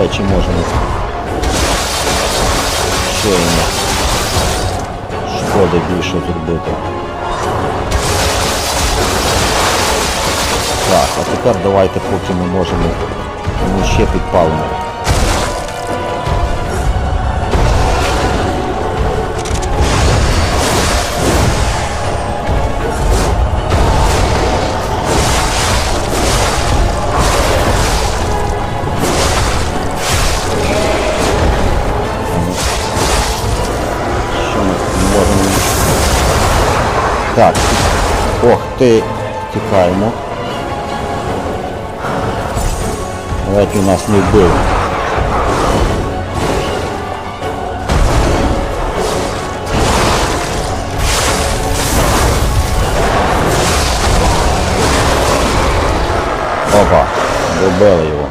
речі можемо. Ще йому шкоди більше зробити. Так, а тепер давайте поки ми можемо йому ще підпалимо. Так. Ох ти, тікаємо. Ледь у нас не вбив. Опа, добили його.